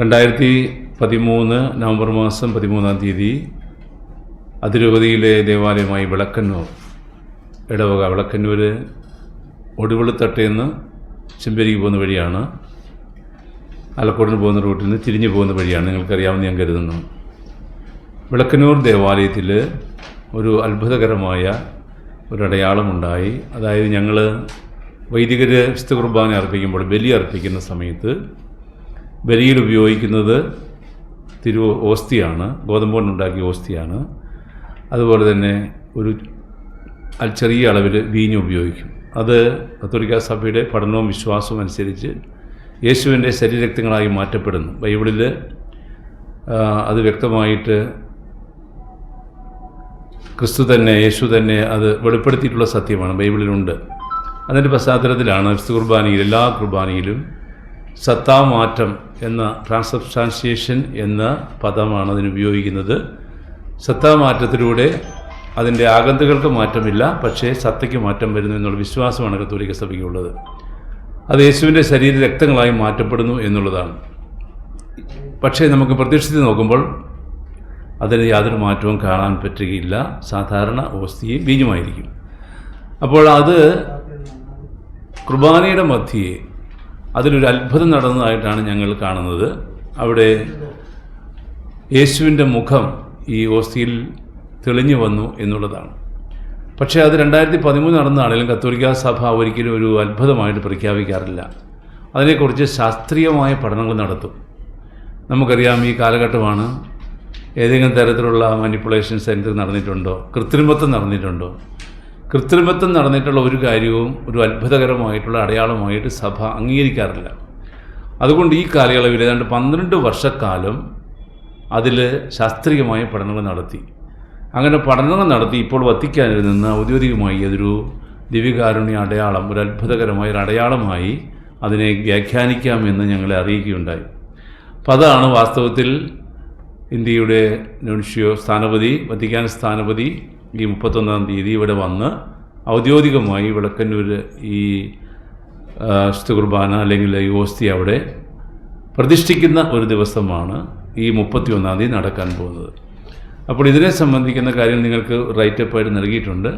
രണ്ടായിരത്തി പതിമൂന്ന് നവംബർ മാസം പതിമൂന്നാം തീയതി അതിരൂപതിയിലെ ദേവാലയമായി വിളക്കന്നൂർ ഇടവക വിളക്കന്നൂർ ഒടുവിളിത്തട്ടയിൽ നിന്ന് ചെമ്പേരിക്ക് പോകുന്ന വഴിയാണ് ആലക്കോടിന് പോകുന്ന റൂട്ടിൽ നിന്ന് തിരിഞ്ഞു പോകുന്ന വഴിയാണ് നിങ്ങൾക്കറിയാമെന്ന് ഞാൻ കരുതുന്നു. വിളക്കന്നൂർ ദേവാലയത്തിൽ ഒരു അത്ഭുതകരമായ ഒരു അടയാളമുണ്ടായി. അതായത് ഞങ്ങൾ വൈദികർ വിശുദ്ധ കുർബാന അർപ്പിക്കുമ്പോൾ ബലി അർപ്പിക്കുന്ന സമയത്ത് ബലിയിൽ ഉപയോഗിക്കുന്നത് തിരു ഓസ്തിയാണ് ഗോതമ്പ് കൊണ്ടുണ്ടാക്കിയ ഓസ്തിയാണ്. അതുപോലെ തന്നെ ഒരു ചെറിയ അളവിൽ വീഞ്ഞ് ഉപയോഗിക്കും. അത് കത്തോലിക്ക സഭയുടെ പഠനവും വിശ്വാസവും അനുസരിച്ച് യേശുവിന്റെ ശരീരരക്തങ്ങളായി മാറ്റപ്പെടുന്നു. ബൈബിളിൽ അത് വ്യക്തമായിട്ട് ക്രിസ്തു തന്നെ യേശു തന്നെ അത് വെളിപ്പെടുത്തിയിട്ടുള്ള സത്യമാണ്. ബൈബിളിലുണ്ട്. അതിന്റെ പശ്ചാത്തലത്തിലാണ് ക്രിസ്തു കുർബാനയിൽ എല്ലാ കുർബാനയിലും സത്താമാറ്റം എന്ന ട്രാൻസബ്സ്റ്റാൻസിയേഷൻ എന്ന പദമാണ് അതിന് ഉപയോഗിക്കുന്നത്. സത്താമാറ്റത്തിലൂടെ അതിന്റെ ആഗന്തുകൾക്ക് മാറ്റമില്ല പക്ഷേ സത്തയ്ക്ക് മാറ്റം വരുന്നു എന്നുള്ള വിശ്വാസമാണ് കത്തോലിക്ക സഭയ്ക്കുള്ളത്. അത് യേശുവിന്റെ ശരീര രക്തങ്ങളായി മാറ്റപ്പെടുന്നു എന്നുള്ളതാണ്. പക്ഷേ നമുക്ക് പ്രതീക്ഷിച്ച് നോക്കുമ്പോൾ അതിന് യാതൊരു മാറ്റവും കാണാൻ പറ്റുകയില്ല. സാധാരണ ഓസ്തിയും ബീജമായിരിക്കും അപ്പോൾ അത് കുർബാനയുടെ മധ്യേ അതിലൊരു അത്ഭുതം നടന്നതായിട്ടാണ് ഞങ്ങൾ കാണുന്നത്. അവിടെ യേശുവിന്റെ മുഖം ഈ ഓസ്തിയിൽ തെളിഞ്ഞു വന്നു എന്നുള്ളതാണ്. പക്ഷേ അത് രണ്ടായിരത്തി പതിമൂന്ന് നടന്നതാണെങ്കിലും കത്തോലിക്ക സഭ ഒരിക്കലും ഒരു അത്ഭുതമായിട്ട് പ്രഖ്യാപിക്കാറില്ല. അതിനെക്കുറിച്ച് ശാസ്ത്രീയമായ പഠനങ്ങൾ നടത്തും. നമുക്കറിയാം ഈ കാലഘട്ടമാണ് ഏതെങ്കിലും തരത്തിലുള്ള മാനിപ്പുലേഷൻസ് എന്തെങ്കിലും നടന്നിട്ടുണ്ടോ? കൃത്രിമത്വം നടന്നിട്ടുണ്ടോ? കൃത്രിമത്വം നടന്നിട്ടുള്ള ഒരു കാര്യവും ഒരു അത്ഭുതകരമായിട്ടുള്ള അടയാളമായിട്ട് സഭ അംഗീകരിക്കാറില്ല. അതുകൊണ്ട് ഈ കാലയളവിൽ ഏതാണ്ട് പന്ത്രണ്ട് വർഷക്കാലം അതിൽ ശാസ്ത്രീയമായ പഠനങ്ങൾ നടത്തി. അങ്ങനെ പഠനങ്ങൾ നടത്തി ഇപ്പോൾ വത്തിക്കാനിൽ നിന്ന് ഔദ്യോഗികമായി അതൊരു ദിവ്യകാരുണ്യ അടയാളം ഒരു അത്ഭുതകരമായ ഒരു അടയാളമായി അതിനെ വ്യാഖ്യാനിക്കാമെന്ന് ഞങ്ങളെ അറിയിക്കുകയുണ്ടായി. അപ്പം അതാണ് വാസ്തവത്തിൽ ഇന്ത്യയുടെ നുൻഷ്യോ സ്ഥാനപതി വത്തിക്കാൻ സ്ഥാനപതി ഈ മുപ്പത്തൊന്നാം തീയതി ഇവിടെ വന്ന് ഔദ്യോഗികമായി വിളക്കന്നൂർ ഈ കുർബാന അല്ലെങ്കിൽ ഈ ഓസ്തി അവിടെ പ്രതിഷ്ഠിക്കുന്ന ഒരു ദിവസമാണ് ഈ മുപ്പത്തി ഒന്നാം തീയതി നടക്കാൻ പോകുന്നത്. അപ്പോൾ ഇതിനെ സംബന്ധിക്കുന്ന കാര്യങ്ങൾ നിങ്ങൾക്ക് റൈറ്റപ്പായിട്ട് നൽകിയിട്ടുണ്ട്.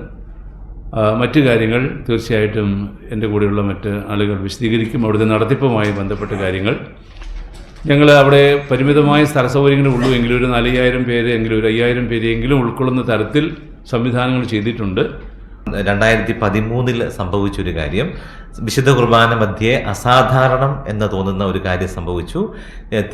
മറ്റു കാര്യങ്ങൾ തീർച്ചയായിട്ടും എന്റെ കൂടെയുള്ള മറ്റ് ആളുകൾ വിശദീകരിക്കും. അവിടുത്തെ നടത്തിപ്പുമായി ബന്ധപ്പെട്ട കാര്യങ്ങൾ. ഞങ്ങൾ അവിടെ പരിമിതമായ സ്ഥല സൗകര്യങ്ങളേ ഉള്ളൂ. എങ്കിലും ഒരു നാലയ്യായിരം പേര് എങ്കിലും ഒരു അയ്യായിരം പേരെങ്കിലും ഉൾക്കൊള്ളുന്ന തരത്തിൽ സംവിധാനങ്ങൾ ചെയ്തിട്ടുണ്ട്. രണ്ടായിരത്തി പതിമൂന്നിൽ സംഭവിച്ചൊരു കാര്യം. വിശുദ്ധ കുർബാന മധ്യേ അസാധാരണം എന്ന് തോന്നുന്ന ഒരു കാര്യം സംഭവിച്ചു.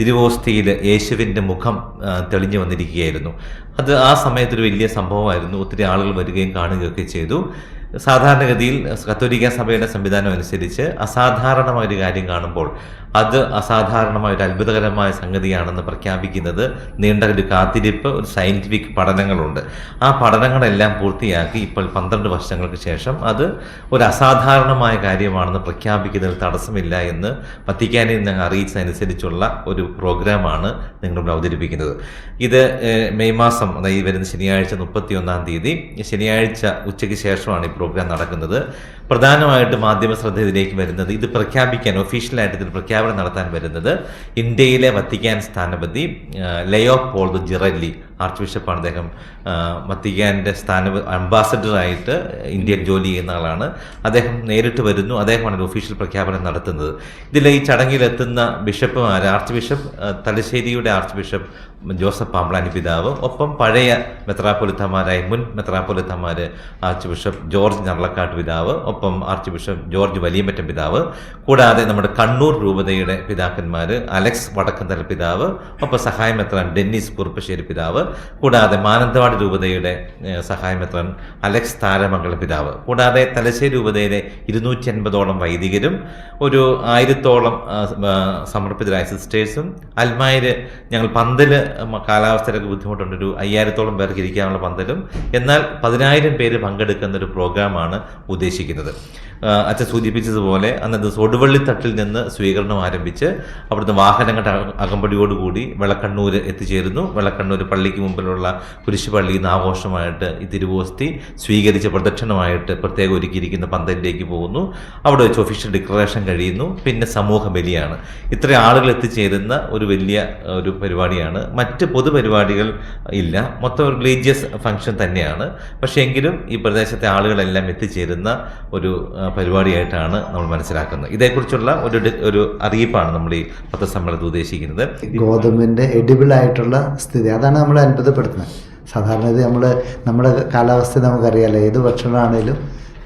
തിരുവോസ്തിയിൽ യേശുവിന്റെ മുഖം തെളിഞ്ഞു വന്നിരിക്കുകയായിരുന്നു. അത് ആ സമയത്തൊരു വലിയ സംഭവമായിരുന്നു. ഒത്തിരി ആളുകൾ വരികയും കാണുകയൊക്കെ ചെയ്തു. സാധാരണഗതിയിൽ കത്തോലിക്ക സഭയുടെ സംവിധാനം അനുസരിച്ച് അസാധാരണമായ ഒരു കാര്യം കാണുമ്പോൾ അത് അസാധാരണമായ ഒരു അത്ഭുതകരമായ സംഗതിയാണെന്ന് പ്രഖ്യാപിക്കുന്നത് നീണ്ട ഒരു കാത്തിരിപ്പ് ഒരു സയന്റിഫിക് പഠനങ്ങളുണ്ട്. ആ പഠനങ്ങളെല്ലാം പൂർത്തിയാക്കി ഇപ്പോൾ പന്ത്രണ്ട് വർഷങ്ങൾക്ക് ശേഷം അത് ഒരു അസാധാരണമായ കാര്യമാണെന്ന് പ്രഖ്യാപിക്കുന്നതിൽ തടസ്സമില്ല എന്ന് വത്തിക്കാനിൽ നിന്ന് അറിയിച്ചതനുസരിച്ചുള്ള ഒരു പ്രോഗ്രാമാണ് നിങ്ങളിവിടെ അവതരിപ്പിക്കുന്നത്. ഇത് മെയ് മാസം അതായത് വരുന്ന ശനിയാഴ്ച മുപ്പത്തി ഒന്നാം തീയതി ശനിയാഴ്ച ഉച്ചയ്ക്ക് ശേഷമാണ് ഈ പ്രോഗ്രാം നടക്കുന്നത്. പ്രധാനമായിട്ട് മാധ്യമ ശ്രദ്ധ ഇതിലേക്ക് വരുന്നത് ഇത് പ്രഖ്യാപിക്കാൻ ഒഫീഷ്യലായിട്ട് ഇതിൽ പ്രഖ്യാപനം നടത്താൻ വരുന്നത്. ഇന്ത്യയിലെ വത്തിക്കാൻ സ്ഥാനപതി ലയോ പോൾ ദ് ജിറല്ലി ആർച്ച് ബിഷപ്പാണ് അദ്ദേഹം വത്തിക്കാന്റെ സ്ഥാന അംബാസഡറായിട്ട് ഇന്ത്യയിൽ ജോലി ചെയ്യുന്ന ആളാണ്. അദ്ദേഹം നേരിട്ട് വരുന്നു. അദ്ദേഹമാണ് ഒരു ഒഫീഷ്യൽ പ്രഖ്യാപനം നടത്തുന്നത്. ഇതിൽ ഈ ചടങ്ങിലെത്തുന്ന ബിഷപ്പുമാർ ആർച്ച് ബിഷപ്പ് തലശ്ശേരിയുടെ ആർച്ച് ബിഷപ്പ് ജോസഫ് പാമ്പ്ലാനി പിതാവ് ഒപ്പം പഴയ മെത്രാപ്പൊലിത്തമാരായ മുൻ മെത്രാപ്പൊലിത്തമാർ ആർച്ച് ബിഷപ്പ് ജോർജ് നർളക്കാട്ട് പിതാവ് ഒപ്പം ആർച്ച് ബിഷപ്പ് ജോർജ് വലിയമറ്റം പിതാവ്. കൂടാതെ നമ്മുടെ കണ്ണൂർ രൂപതയുടെ പിതാക്കന്മാർ അലക്സ് വടക്കന്തല പിതാവ് ഒപ്പം സഹായമെത്രാൻ ഡെന്നിസ് കുറുപ്പശ്ശേരി പിതാവ് കൂടാതെ മാനന്തവാടി രൂപതയുടെ സഹായമെത്രൻ അലക്സ് താരമംഗൾ പിതാവ്. കൂടാതെ തലശ്ശേരി രൂപതയിലെ ഇരുന്നൂറ്റി അൻപതോളം വൈദികരും ഒരു ആയിരത്തോളം സമർപ്പിതരായ സിസ്റ്റേഴ്സും അൽമായര് ഞങ്ങൾ പന്തൽ കാലാവസ്ഥയിലൊക്കെ ബുദ്ധിമുട്ടുണ്ട് ഒരു അയ്യായിരത്തോളം പേർക്ക് ഇരിക്കാനുള്ള പന്തലും എന്നാൽ പതിനായിരം പേര് പങ്കെടുക്കുന്ന ഒരു പ്രോഗ്രാമാണ് ഉദ്ദേശിക്കുന്നത്. അച്ഛൻ സൂചിപ്പിച്ചതുപോലെ അന്നത് ഒടുവള്ളിത്തട്ടിൽ നിന്ന് സ്വീകരണം ആരംഭിച്ച് അവിടുത്തെ വാഹനങ്ങളുടെ അക- അകമ്പടിയോടുകൂടി വെളക്കണ്ണൂർ എത്തിച്ചേരുന്നു. വെളക്കണ്ണൂർ പള്ളിക്ക് മുമ്പിലുള്ള കുരിശുപള്ളിയിൽ നിന്ന് ആഘോഷമായിട്ട് ഈ തിരുവോസ്തി സ്വീകരിച്ച് പ്രദക്ഷിണമായിട്ട് പ്രത്യേകം ഒരുക്കിയിരിക്കുന്ന പന്തലിലേക്ക് പോകുന്നു. അവിടെ വെച്ച് ഒഫീഷ്യൽ ഡിക്ലറേഷൻ കഴിയുന്നു. പിന്നെ സമൂഹ ബലിയാണ്. ഇത്ര ആളുകൾ എത്തിച്ചേരുന്ന ഒരു വലിയ ഒരു പരിപാടിയാണ്. മറ്റ് പൊതുപരിപാടികൾ ഇല്ല. മൊത്തം ഒരു റിലീജിയസ് ഫംഗ്ഷൻ തന്നെയാണ്. പക്ഷേ എങ്കിലും ഈ പ്രദേശത്തെ ആളുകളെല്ലാം എത്തിച്ചേരുന്ന ഒരു പരിപാടിയായിട്ടാണ് നമ്മൾ മനസ്സിലാക്കുന്നത്. ഇതേക്കുറിച്ചുള്ള ഒരു ഒരു അറിയിപ്പാണ് നമ്മൾ ഈ പത്രസമ്മേളനത്തിൽ ഉദ്ദേശിക്കുന്നത്. ഗോതമ്പിന്റെ എഡിബിൾ ആയിട്ടുള്ള സ്ഥിതി അതാണ് നമ്മൾ അത്ഭുതപ്പെടുത്തുന്നത്. സാധാരണ ഇത് നമ്മൾ നമ്മുടെ കാലാവസ്ഥ നമുക്കറിയാമല്ലോ ഏത് ഭക്ഷണമാണേലും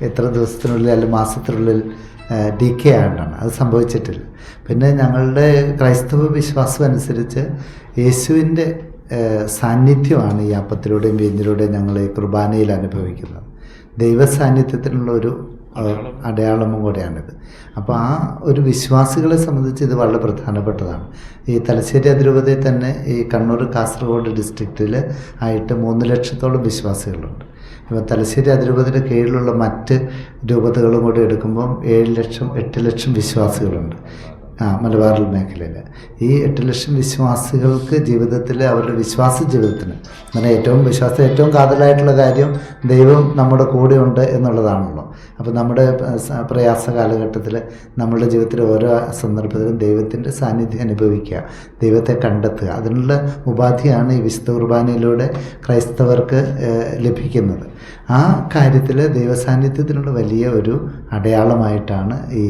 എത്ര ദിവസത്തിനുള്ളിൽ അല്ലെങ്കിൽ മാസത്തിനുള്ളിൽ ഡി കെ ആയിട്ടാണ് അത് സംഭവിച്ചിട്ടില്ല. പിന്നെ ഞങ്ങളുടെ ക്രൈസ്തവ വിശ്വാസം അനുസരിച്ച് യേശുവിന്റെ സാന്നിധ്യമാണ് ഈ അപ്പത്തിലൂടെയും വീഞ്ഞിലൂടെയും ഞങ്ങൾ ഈ കുർബാനയിൽ അനുഭവിക്കുന്നത്. ദൈവ സാന്നിധ്യത്തിനുള്ള ഒരു ഏഹ്, അടയാളവും കൂടെയാണിത്. അപ്പോൾ ആ ഒരു വിശ്വാസികളെ സംബന്ധിച്ച് ഇത് വളരെ പ്രധാനപ്പെട്ടതാണ്. ഈ തലശ്ശേരി അതിരൂപതയിൽ തന്നെ ഈ കണ്ണൂർ കാസർഗോഡ് ഡിസ്ട്രിക്റ്റിൽ ആയിട്ട് മൂന്ന് ലക്ഷത്തോളം വിശ്വാസികളുണ്ട്. ഇപ്പോൾ തലശ്ശേരി അതിരൂപതയുടെ കീഴിലുള്ള മറ്റ് രൂപതകളും കൂടി എടുക്കുമ്പം ഏഴ് ലക്ഷം എട്ട് ലക്ഷം വിശ്വാസികളുണ്ട്. മലബാർ മേഖലയിൽ. ഈ എട്ട് ലക്ഷം വിശ്വാസികൾക്ക് ജീവിതത്തിൽ അവരുടെ വിശ്വാസ ജീവിതത്തിന് അങ്ങനെ ഏറ്റവും വിശ്വാസം ഏറ്റവും കാതലായിട്ടുള്ള കാര്യം ദൈവം നമ്മുടെ കൂടെ ഉണ്ട് എന്നുള്ളതാണല്ലോ. അപ്പോൾ നമ്മുടെ പ്രയാസ കാലഘട്ടത്തിൽ നമ്മുടെ ജീവിതത്തിലെ ഓരോ സന്ദർഭത്തിലും ദൈവത്തിന്റെ സാന്നിധ്യം അനുഭവിക്കുക ദൈവത്തെ കണ്ടെത്തുക. അതിനുള്ള ഉപാധിയാണ് ഈ വിശുദ്ധ കുർബാനയിലൂടെ ക്രൈസ്തവർക്ക് ലഭിക്കുന്നത്. ആ കാര്യത്തിൽ ദൈവസാന്നിധ്യത്തിനുള്ള വലിയ ഒരു അടയാളമായിട്ടാണ് ഈ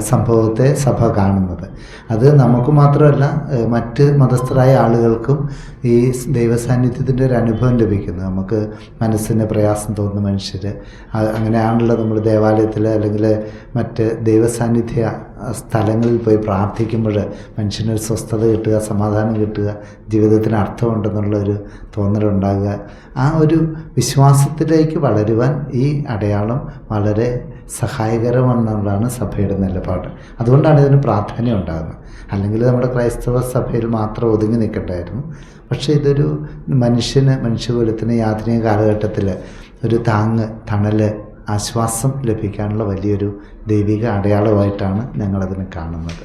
സംഭവത്തെ സഭ കാണുന്നത്. അത് നമുക്ക് മാത്രമല്ല മറ്റ് മതസ്ഥരായ ആളുകൾക്കും ഈ ദൈവസാന്നിധ്യത്തിന്റെ ഒരു അനുഭവം ലഭിക്കുന്നു. നമുക്ക് മനസ്സിന് പ്രയാസം തോന്നുന്ന മനുഷ്യർ അങ്ങനെയാണല്ലോ നമ്മൾ ദേവാലയത്തിൽ അല്ലെങ്കിൽ മറ്റ് ദൈവസാന്നിധ്യ സ്ഥലങ്ങളിൽ പോയി പ്രാർത്ഥിക്കുമ്പോൾ മനുഷ്യനൊരു സ്വസ്ഥത കിട്ടുക സമാധാനം കിട്ടുക ജീവിതത്തിന് അർത്ഥമുണ്ടെന്നുള്ള ഒരു തോന്നലുണ്ടാകുക. ആ ഒരു വിശ്വാസത്തിലേക്ക് വളരുവാൻ ഈ അടയാളം വളരെ സഹായകരമെന്നുള്ളതാണ് സഭയുടെ നിലപാട്. അതുകൊണ്ടാണ് ഇതിന് പ്രാധാന്യം ഉണ്ടാകുന്നത്. അല്ലെങ്കിൽ നമ്മുടെ ക്രൈസ്തവ സഭയിൽ മാത്രം ഒതുങ്ങി നിൽക്കണ്ടായിരുന്നു. പക്ഷേ ഇതൊരു മനുഷ്യന് മനുഷ്യകുലത്തിന് ആധുനിക കാലഘട്ടത്തിൽ ഒരു താങ്ങ് തണൽ ആശ്വാസം ലഭിക്കാനുള്ള വലിയൊരു ദൈവിക അടയാളമായിട്ടാണ് ഞങ്ങളതിനെ കാണുന്നത്.